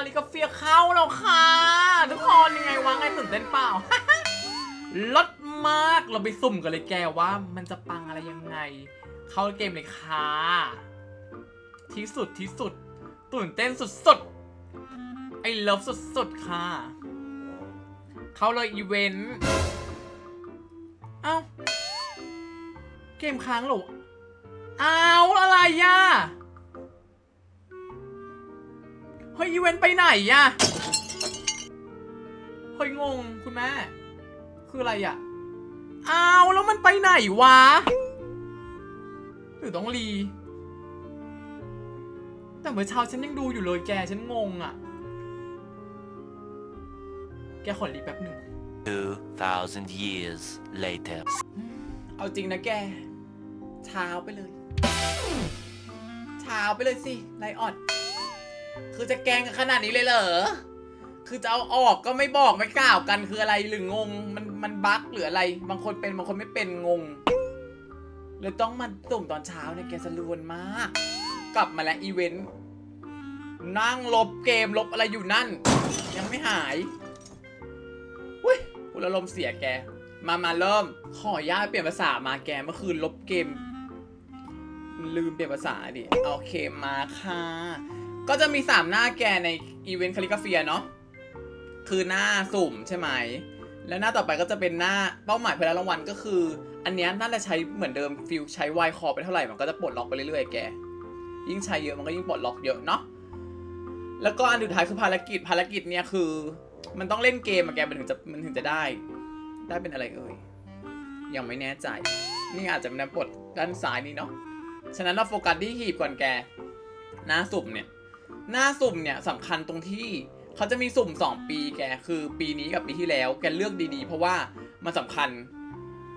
าลิกาเฟียเข้าแล้วค่ะ ทุกคนยังไงวะไงตื่นเต้นเปล่าลดมากเราไปสุ่มกันเลยแกว่ามันจะปังอะไรยังไง เข้าเกมเลยค่ะ ที่สุดที่สุด ตื่นเต้นสุดๆไอ้เลิฟสุดๆค่ะ เข้าเลยอีเวนต์เอ้าเกมค้างหรออ้าวอะไรย่ะ เฮ้ยอีเวนต์ไปไหนย่ะเฮ้ยงงคุณแม่ คืออะไรอะอ้าวแล้วมันไปไหนวะหรือต้องรี แต่เมื่อเช้าฉันยังดูอยู่เลยแกฉันงงอะแกขอรีแป๊บหนึ่ง 2,000 years later. เอาจริงนะแก เช้าไปเลย เช้าไปเลยสิไลออด คือจะแกงกันขนาดนี้เลยเหรอ คือจะเอาออกก็ไม่บอกไม่กล่าวกันคืออะไรหรืองง มันมันบั๊กหรืออะไร บางคนเป็นบางคนไม่เป็นงงเลยต้องมาตุ่มตอนเช้าเนี่ยแกสลวนมาก กลับมาแล้วอีเวนต์นั่งลบเกมลบอะไรอยู่นั่น ยังไม่หายอุ้ยกูอารมณ์เสียแก มามาเริ่ม ขออนุญาเปลี่ยนภาษามาแกเมื่อคืนลบเกม ลืมเปลี่ยนภาษาดิโอเคมาค่ะ ก็จะมี 3 หน้าแกในอีเวนต์คาลิกาเฟียเนาะคือหน้าสุ่มใช่ไหม แล้วหน้าต่อไปก็จะเป็นหน้าเป้าหมายเพื่อรับรางวัลก็คือ อันเนี้ยน่าจะใช้เหมือนเดิมฟิลใช้วายคอไปเท่าไหร่มันก็จะปลดล็อกไปเรื่อยๆแก ยิ่งใช้เยอะมันก็ยิ่งปลดล็อกเยอะเนาะแล้วก็อันสุดท้ายคือภารกิจภารกิจเนี่ยคือ มันต้องเล่นเกมอะแกมันถึงจะมันถึงจะได้ ได้เป็นอะไรเอ่ยยังไม่แน่ใจ นี่อาจจะเป็นปลดด้านซ้ายนี่เนาะฉะนั้นเราโฟกัสที่หีบก่อนแกหน้าสุ่มเนี่ย หน้าสุ่มเนี่ยสำคัญตรงที่เขาจะมีสุ่ม 2 ปีแกคือปีนี้กับปีที่แล้ว แกเลือกดีๆ เพราะว่ามันสำคัญ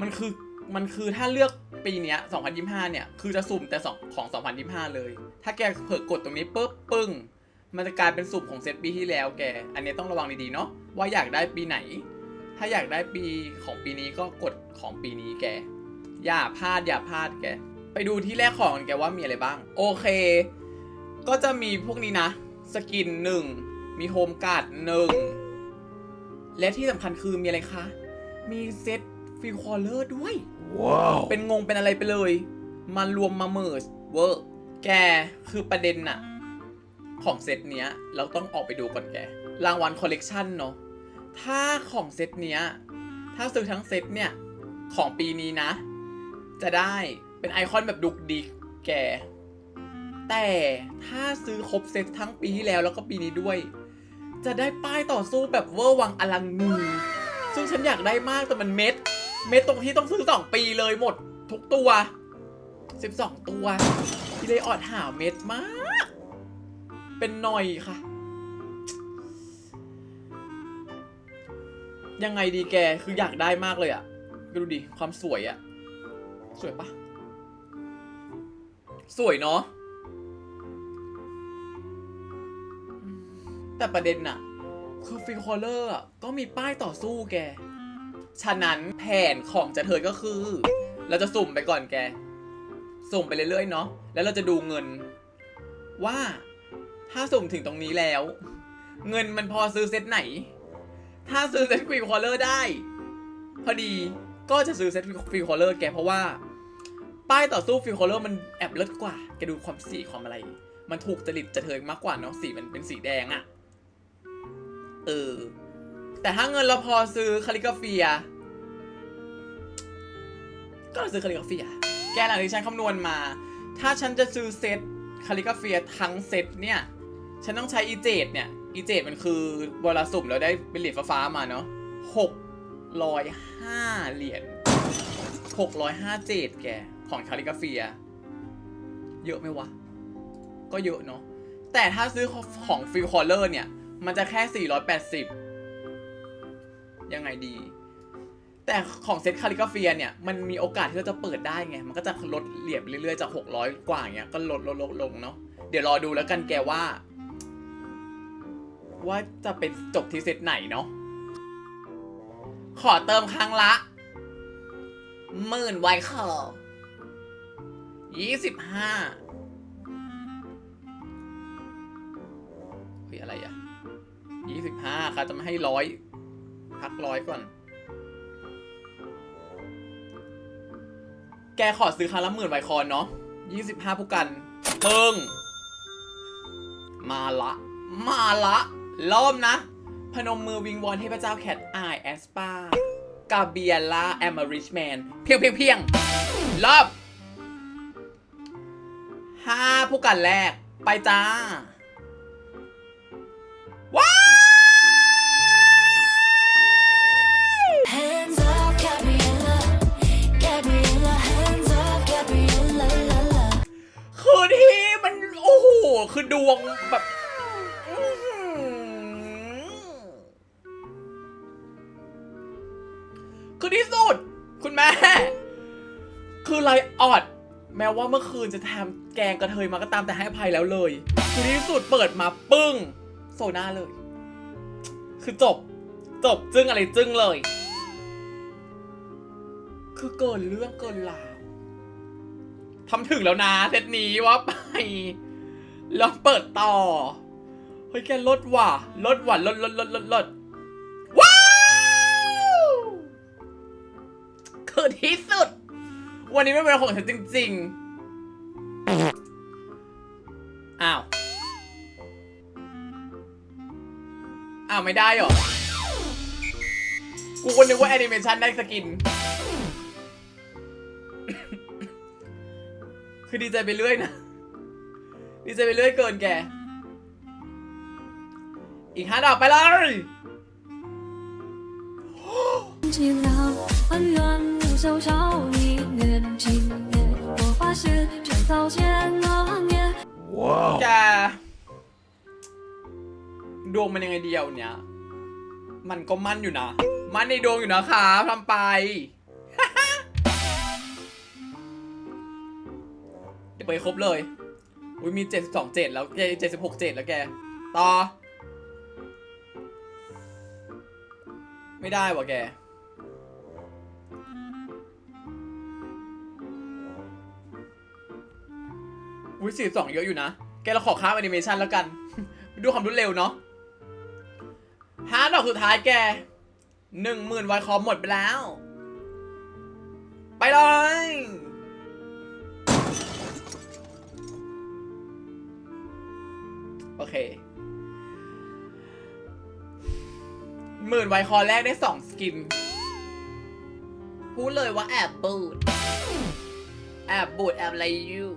มันคือมันคือถ้าเลือกปีเนี้ย2025 เนี่ย คือจะสุ่มแต่สองของ 2025 เลย ถ้าแกเผลอกดตรงนี้ปุ๊บปึ้ง มันจะกลายเป็นสุ่มของเซตปีที่แล้วแก อันนี้ต้องระวังดีๆเนาะว่าอยากได้ปีไหน ถ้าอยากได้ปีของปีนี้ก็กดของปีนี้แก อย่าพลาดอย่าพลาดแก ไปดูที่แรกของแกว่ามีอะไรบ้าง โอเค ก็จะมีพวกนี้นะ สกินหนึ่ง มีโฮมการ์ดหนึ่ง และที่สำคัญคือมีอะไรคะ มีเซตฟิลคอลเลอร์ด้วย Wow. เป็นงงเป็นอะไรไปเลย มารวมมาเมิร์จเวอร์แกคือประเด็นน่ะ ของเซตเนี้ย เราต้องออกไปดูก่อนแก รางวัลคอลเลกชันเนาะ ถ้าของเซตเนี้ย ถ้าซื้อทั้งเซตเนี่ย ของปีนี้นะ จะได้เป็นไอคอนแบบดุกดิกแก แต่ถ้าซื้อครบเซตทั้งปีที่แล้วแล้วก็ปีนี้ด้วย จะได้ป้ายต่อสู้แบบเวอร์วังอลังมือซึ่งฉันอยากได้มากแต่มันเม็ด เม็ดตรงที่ต้องซื้อ 2 ปีเลยหมดทุกตัว 12 ตัวพี่เลยออดหาเม็ดมาก เป็นหน่อยค่ะ ยังไงดีแกคืออยากได้มากเลยอะดูดิความสวยอะสวยปะสวยเนาะ แต่ประเด็นน่ะ คือฟิลคอลเลอร์ก็มีป้ายต่อสู้แก ฉะนั้นแผนของจะเธอก็คือ เราจะสุ่มไปก่อนแก สุ่มไปเรื่อยๆเนาะแล้วเราจะดูเงิน ว่าถ้าสุ่มถึงตรงนี้แล้ว เงินมันพอซื้อเซตไหน ถ้าซื้อเซตฟิลคอลเลอร์ได้ พอดีก็จะซื้อเซตฟิลคอลเลอร์แกเพราะว่า ป้ายต่อสู้ฟิลคอลเลอร์มันแอบเลิศกว่า แกดูความสีความอะไร มันถูกจริตจะเธอมากกว่าเนาะสีมันเป็นสีแดงอะ เออ แต่ถ้าเงินเราพอซื้อคาลิกราเฟียก็ซื้อคาลิกราเฟียแกหลังที่ฉันคำนวณมา ถ้าฉันจะซื้อเซตคาลิกราเฟียทั้งเซตเนี่ย ฉันต้องใช้อีเจดเนี่ย อีเจดมันคือเวลาสุ่มแล้วได้เป็นเหรียญฟ้ามาเนาะหกร้อยห้าเหรียญหกร้อยห้าเจดแก ของคาลิกราเฟียเยอะไหมวะ ก็เยอะเนาะ แต่ถ้าซื้อของฟิลคอลเลอร์เนี่ย มันจะแค่ 480 ยังไงดี แต่ของเซตคาลิกราเฟียเนี่ย มันมีโอกาสที่เราจะเปิดได้ไง มันก็จะลดเหรียญไปเรื่อยๆจาก 600 กว่าอย่างเงี้ย ก็ลดลดลดลงเนาะ เดี๋ยวรอดูแล้วกันแกว่า ว่าจะเป็นจบที่เซตไหนเนาะ ขอเติมครั้งละหมื่นไวคอยี่สิบห้าเฮ้ยอะไรอะ ยี่สิบห้าค่ะจะม่ให้ร้อยพักร้อยก่อน แกขอซื้อคารั้งละหมื่นไวคอนเนาะยี่สิบห้าผู้กันปึ้งมาละ มาละเริ่มนะ พนมมือวิงวอนให้พระเจ้าแคทไอแอสปากาเบียล่าแอมริชแมน เพียงเพียงเพียงรอบห้าผู้กันแรก ไปจ้า คือดวงแบบคือที่สุด คุณแม่ คือไลออด แม้ว่าเมื่อคืนจะทำแกงกระเทยมาก็ตามแต่ให้อภัยแล้วเลย คือที่สุดเปิดมาปึ้ง โซน่าเลย คือจบ จบจึ้งอะไรจึ้งเลย คือเกินเรื่องเกินราวทำถึงแล้วนะเซตนี้ว่าไป แล้วเปิดต่อ เฮ้ยแกลดว่ะลดว่ะลดลดลดลดลดว้าวคือที่สุด วันนี้ไม่เป็นของฉันจริง ๆ อ้าว อ้าว ไม่ได้เหรอ กูก็นึกว่าแอนิเมชันได้สกิน คือดีใจไปเรื่อยนะ ดีใจไปเรื่อยเกินแก อีกห้าดอกไปเลย 寂寥，恩怨无休少，一念经年，我发誓趁早见那年。 แก ดวงมันยังไงเดียวเนี้ย มันก็มั่นอยู่นะ มั่นในดวงอยู่นะคะทำไป เดี๋ยวไปครบเลย อุ้ยมี 72 7 แล้วแก76 7 แล้วแก ต่อ ไม่ได้ว่ะแก อุ้ยสี่สองเยอะอยู่นะ แกเราขอข้ามแอนิเมชันแล้วกันไปดูความรวดเร็วเนาะห้าดอกสุดท้ายแกหนึ่งหมื่นไวคอมหมดไปแล้ว ไปเลย โอเค หมื่นไวคอแรกได้สองสกิน พูดเลยว่าแอบบูด แอบบูดแอบอะไรอยู่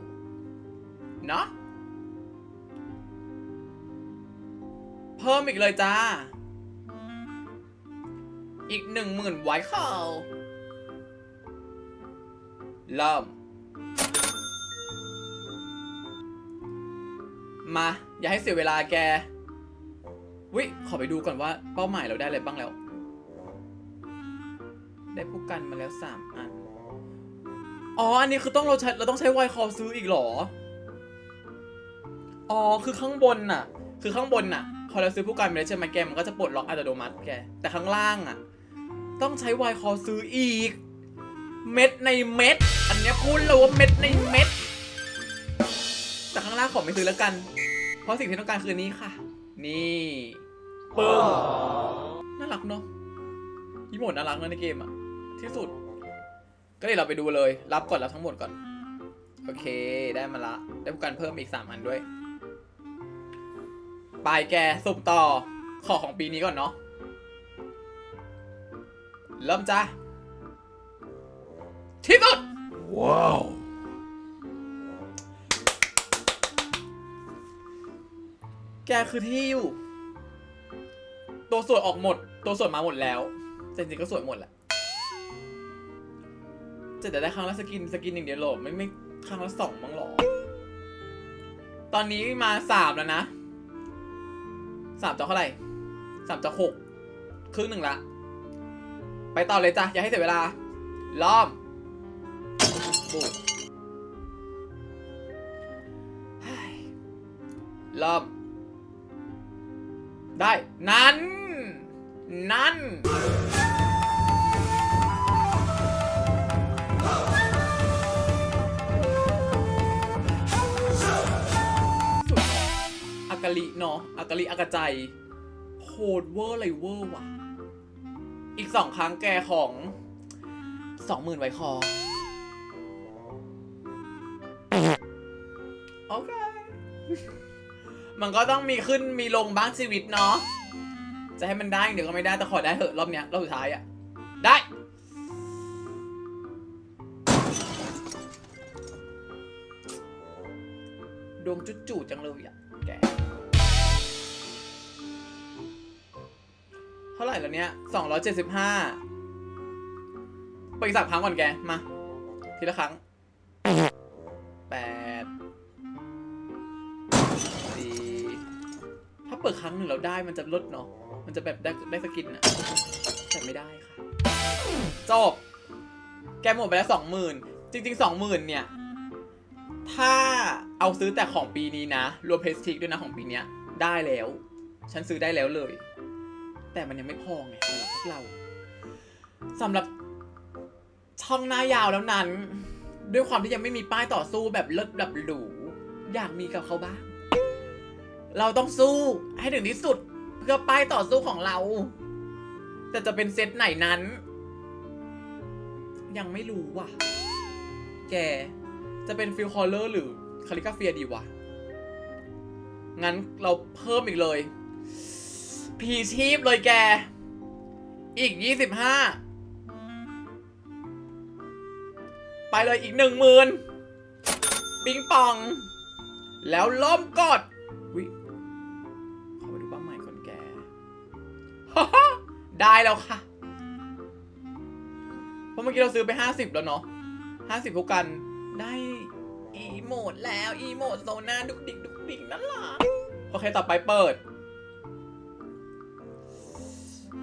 เนาะเพิ่มอีกเลยจ้า อีกหนึ่งหมื่นไว้เข้าเริ่ม มา อย่าให้เสียเวลาแกวิขอไปดูก่อนว่าเป้าหมายเราได้อะไรบ้างแล้ว ได้ผู้กันมาแล้วสามอัน อ๋อ อันนี้คือต้องเราใช้เราต้องใช้ไวคอซื้ออีกเหรอ อ๋อ คือข้างบนน่ะ คือข้างบนน่ะ พอเราซื้อผู้กันไปแล้วใช่ไหมแกมันก็จะปลดล็อกอัตโนมัติแก แต่ข้างล่างอะ ต้องใช้ไวคอซื้ออีก เม็ดในเม็ด อันนี้พูดเลยว่าเม็ดในเม็ด แต่ข้างล่างขอไม่ซื้อแล้วกัน เพราะสิ่งที่ต้องการคืออนนี้ค่ะ นี่ปึ้งน่ารักเนาะยี่หมดน่ารักเนอะในเกมอะที่สุด ก็เดี๋ยวเราไปดูเลย รับก่อนรับทั้งหมดก่อน โอเคได้มาละ ได้ผู้กันเพิ่มอีก3อันด้วยไปแกสุ่มต่อ ขอของปีนี้ก่อนเนาะ เริ่มจ้าที่สุด Wow. แกคือที่อยู่ ตัวส่วยออกหมด ตัวส่วยมาหมดแล้วแต่จริงๆก็สวยหมดแหละจะแต่ได้ครั้งละสกินสกินอย่างเดียวหรอไม่ไม่ครั้งละสองมั้งหรอ ตอนนี้มาสามแล้วนะสามจะเท่าไหร่สามจะหกครึ่งหนึ่งละ ไปต่อเลยจ้ะ อย่าให้เสียเวลา ล้อมบุกล้อม ได้ นั้น นั้นสุดเนอะอากาลิเนาะอากาลิอากาใจโหดเวอร์อะไรเวอร์ว่ะ อีกสองครั้งแกของสองหมื่นไว้คอ โอเค มันก็ต้องมีขึ้นมีลงบ้างชีวิตเนาะ จะให้มันได้เดี๋ยวก็ไม่ได้แต่ขอได้เถอะรอบเนี้ยรอบสุดท้ายอะได้ ดวงจุดจูดจังเลยอะแกเท่าไหร่แล้วเนี้ยสองร้อยเจ็ดสิบห้าไปอีกสามครั้งก่อนแก มา ทีละครั้งแปด เปิดครั้งหนึ่งเราได้มันจะลดเนาะ มันจะแบบได้ได้สกินอะแต่ไม่ได้ค่ะ จบ แกหมดไปแล้วสองหมื่นจริงๆสองหมื่นเนี่ย ถ้าเอาซื้อแต่ของปีนี้นะ รวมเพสติกด้วยนะของปีเนี้ย ได้แล้ว ฉันซื้อได้แล้วเลย แต่มันยังไม่พอไงสำหรับพวกเราสำหรับช่องหน้ายาวแล้วนั้น ด้วยความที่ยังไม่มีป้ายต่อสู้แบบเลิศแบบหรู อยากมีกับเขาบ้าง เราต้องสู้ให้ถึงที่สุด เพื่อป้ายต่อสู้ของเรา แต่จะเป็นเซตไหนนั้น ยังไม่รู้ว่ะ แก จะเป็นฟิลคอลเลอร์หรือคาลิกาเฟียดีวะ งั้นเราเพิ่มอีกเลย พีชีพเลยแก อีก25ไปเลยอีกหนึ่งหมื่นปิงปอง แล้วล้อมกอด ได้แล้วค่ะ เพราะเมื่อกี้เราซื้อไป 50 แล้วเนาะ50พวกกัน ได้อีโมดแล้วอีโมดโซน่าดุกดิกดุกดิกนั่นล่ะโอเคต่อไปเปิด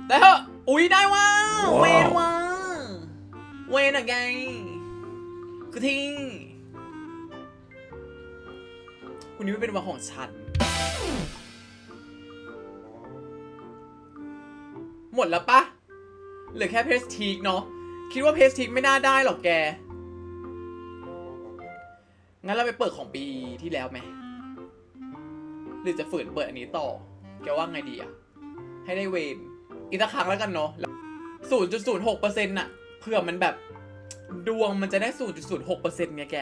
แต่เถอะอุ๊ยได้ว่าว้าวเวนว่าเวนอะไงคือที่คุณนี้ไม่เป็นวันของฉัน หมดแล้วปะเหลือแค่เพสทีกเนาะ คิดว่าเพสทีกไม่น่าได้หรอกแก งั้นเราไปเปิดของปีที่แล้วไหม หรือจะฝืนเปิดอันนี้ต่อ แกว่าไงดีอะให้ได้เวนอีกสักครั้งแล้วกันเนาะศูนย์จุดศูนย์หกเปอร์เซ็นต์อะเผื่อมันแบบ ดวงมันจะได้ศูนย์จุดศูนย์หกเปอร์เซ็นต์ไงแก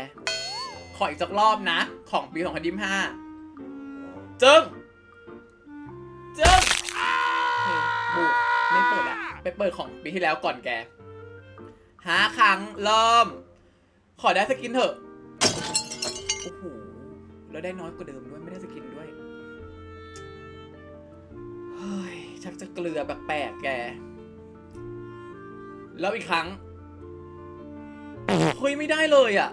ขออีกสักรอบนะ ของปีสองพันยี่ห้าจึงจึง ไปเปิดของปีที่แล้วก่อนแกหาครั้งเริ่ม ขอได้สกินเถอะ โอ้โห แล้วได้น้อยกว่าเดิมด้วย ไม่ได้สกินด้วย เฮ้ย ชักจะเกลือแปลกๆแก แล้วอีกครั้ง เฮ้ย ไม่ได้เลยอะ่ะ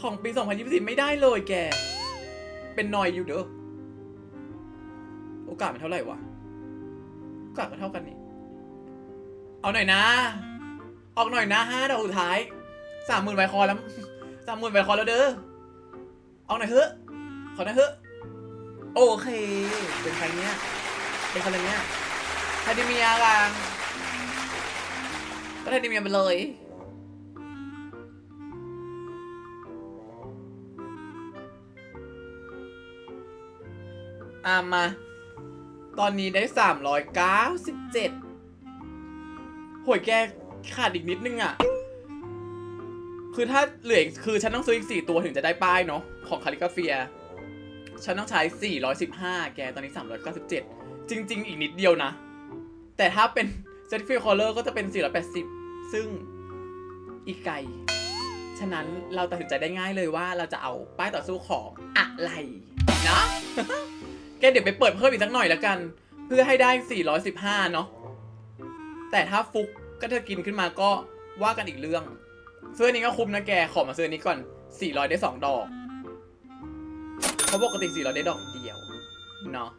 ของปี 2024 ไม่ได้เลยแก เป็นนอยอยู่เด้อ โอกาสมันเท่าไหร่วะ กาสมันเท่ากันนี่ เอาหน่อยนะ ออกหน่อยนะห้าดอกสุดท้ายสามหมื่นใบคอแล้วสามหมื่นใบคอแล้วเด้อเอาหน่อยเถอะขอหน่อยเถอะโอเค เป็นใครเนี่ยเป็นใครเนี่ยไทดิเมียกันก็ไทดิเมียไปเลยอะมา ตอนนี้ได้ 397โหยแกขาดอีกนิดนึงอะ คือถ้าเหลืออีกคือฉันต้องซื้ออีก 4 ตัวถึงจะได้ป้ายเนาะของคาลิกาเฟีย ฉันต้องใช้ 415 แกตอนนี้ 397 จริง ๆ อีกนิดเดียวนะ แต่ถ้าเป็นเซตฟิลคอลเลอร์ก็จะเป็น 480 ซึ่งอีกไกล ฉะนั้นเราตัดสินใจได้ง่ายเลยว่าเราจะเอาป้ายต่อสู้ของอะไรนะ แกเดี๋ยวไปเปิดเพิ่มอีกสักหน่อยแล้วกัน เพื่อให้ได้ 415 เนาะแต่ถ้าฟุกก็ถ้ากินขึ้นมาก็ว่ากันอีกเรื่อง เสื้อนี้ก็คุ้มนะแก ขอมาซื้อนี้ก่อน 400 ได้ 2 ดอกเพราะปกติ 400 ได้ดอกเดียว เนาะ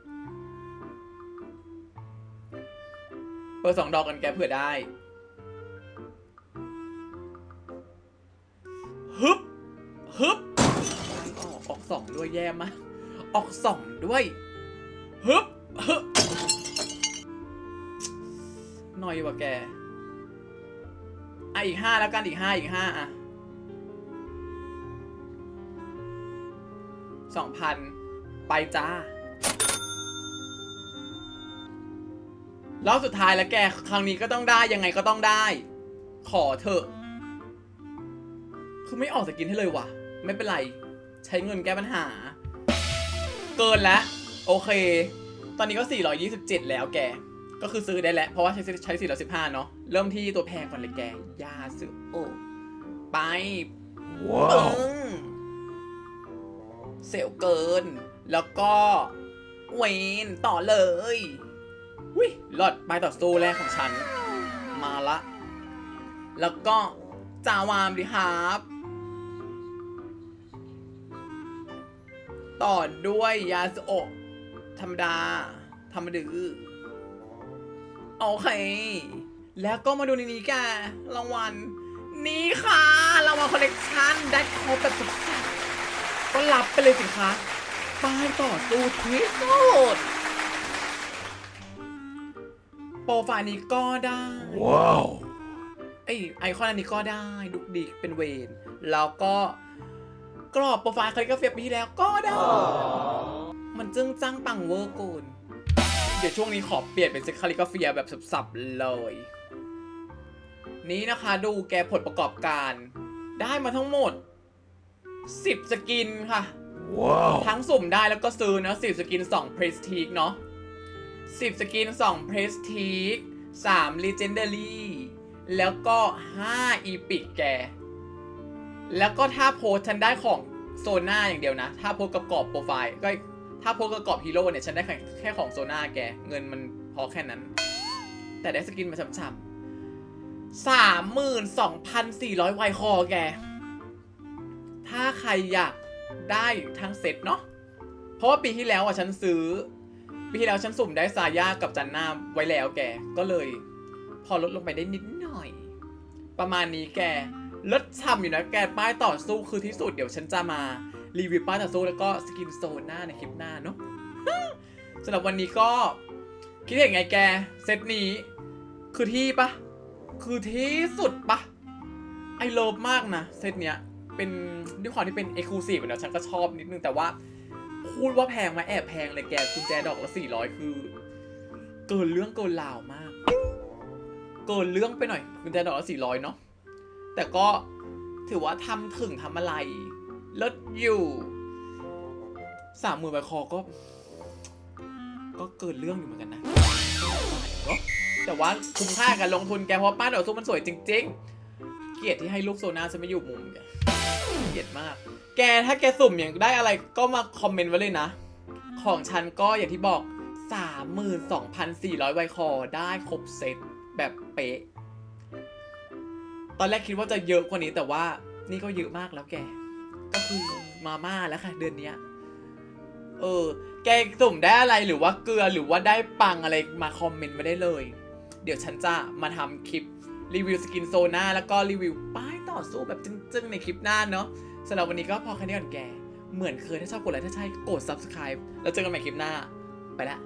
เปิดสองดอกกันแกเผื่อได้ ฮึบ ฮึบ ออกออกสองด้วยแย่มาก ออกสองด้วย ฮึบฮึบหน่อยว่ะแกอะอีกห้าแล้วกันอีกห้าอีกห้าอะสองพันไปจ้ารอบสุดท้ายแล้วแก ครั้งนี้ก็ต้องได้ยังไงก็ต้องได้ ขอเถอะ คือไม่ออกสกินให้เลยว่ะ ไม่เป็นไร ใช้เงินแก้ปัญหา เกินแล้ว โอเค ตอนนี้ก็ 427 แล้วแก ก็คือซื้อได้แล้ว เพราะว่าใช้ใช้415 เนาะ เริ่มที่ตัวแพงก่อนเลยแก ยาซื้อโอ้ไปปึ้งเซลลเกิน แล้วก็เวนต่อเลยวิลอดไปต่อสู้แรกของฉัน มาละ แล้วก็จาวามดิครับต่อด้วยยาสโอะ ธรรมดา ธรรมดือโอเค แล้วก็มาดูในนี้กันรางวัล นี่ค่ะรางวัลคอลเลกชันได้ครบแบบสุดๆก็รับไปเลยสิคะป้ายต่อสู้ที่สุดโปรไฟล์นี้ก็ได้ Wow. ไอไอคอนอันนี้ก็ได้ ดุกดิกเป็นเวน แล้วก็กรอบโปรไฟล์คลิกาเฟียปีที่แล้วก็ได้ มันจึ้งจ้างปังเวอร์เกูนเดี๋ยวช่วงนี้ขอเปลี่ยนเป็นเซคคาลิกาเฟียแบบสับๆเลย นี้นะคะดูแกผลประกอบการ ได้มาทั้งหมด 10 สกินค่ะ Wow. ทั้งสุ่มได้แล้วก็ซื้อนะ10 สกิน 2 Prestige เนาะ10 สกิน 2 Prestige 3 Legendary แล้วก็ 5 Epic แก แล้วก็ถ้าโพสต์ฉันได้ของโซน่าอย่างเดียวนะ ถ้าโพสต์กับกรอบโปรไฟล์ก็ ถ้าโพสต์กับกอบฮีโร่เนี่ยฉันได้แค่แค่ของโซน่าแก เงินมันพอแค่นั้น แต่ได้สกินมาช้ำๆสามหมื่นสองพันสี่ร้อยไวคอแก ถ้าใครอยากได้ทั้งเซตเนาะ เพราะว่าปีที่แล้วอะฉันซื้อ ปีที่แล้วฉันสุ่มได้ซาย่ากับจันนาไว้แล้วแก ก็เลย พอลดลงไปได้นิดหน่อย ประมาณนี้แกลดช่ำอยู่นะแกป้ายต่อสู้คือที่สุดเดี๋ยวฉันจะมา รีวิวป้าต่อสู้แล้วก็สกินโซนหน้าในคลิปหน้าเนาะสำหรับวันนี้ก็คิดเห็นไงแก เซตนี้ คือที่ปะคือที่สุดปะไอเลิฟมากนะ เซตเนี้ยเป็นด้วยความที่เป็นเอ็กซ์คลูซีฟเนอะฉันก็ชอบนิดนึงแต่ว่า พูดว่าแพงไหมาแอบแพงเลยแกกุญแจดอกละสี่ร้อยคือ เกินเรื่องเกินราวมาก เกินเรื่องไปหน่อยกุญแจดอกละสี่ร้อยเนาะแต่ก็ถือว่าทำถึงทำอะไร ลดอยู่สามหมื่นใบคอก็ ก็เกินเรื่องอยู่เหมือนกันนะ แต่ว่าคุ้มค่ากับลงทุนแกเพราะป้านดอกสู้มันสวยจริง ๆ เกียดที่ให้ลูกโซนาฉันไม่อยู่มุมแกเกียดมาก แกถ้าแกสุ่มอย่างได้อะไรก็มาคอมเมนต์ไว้เลยนะ ของฉันก็อย่างที่บอก 32,400ไวคอได้ครบเซตแบบเป๊ะ ตอนแรกคิดว่าจะเยอะกว่านี้แต่ว่านี่ก็เยอะมากแล้วแก คือมาม่าแล้วค่ะเดือนเนี้ย เออ แกสุ่มได้อะไรหรือว่าเกลือหรือว่าได้ปังอะไรมาคอมเมนต์มาได้เลย เดี๋ยวฉันจะมาทำคลิปรีวิวสกินโซน่าแล้วก็รีวิวป้ายต่อสู้แบบจึ้งๆในคลิปหน้าเนาะสำหรับวันนี้ก็พอแค่นี้ก่อนแก เหมือนเคยถ้าชอบกดไลค์ถ้าใช่กด subscribe แล้วเจอกันใหม่คลิปหน้า ไปละ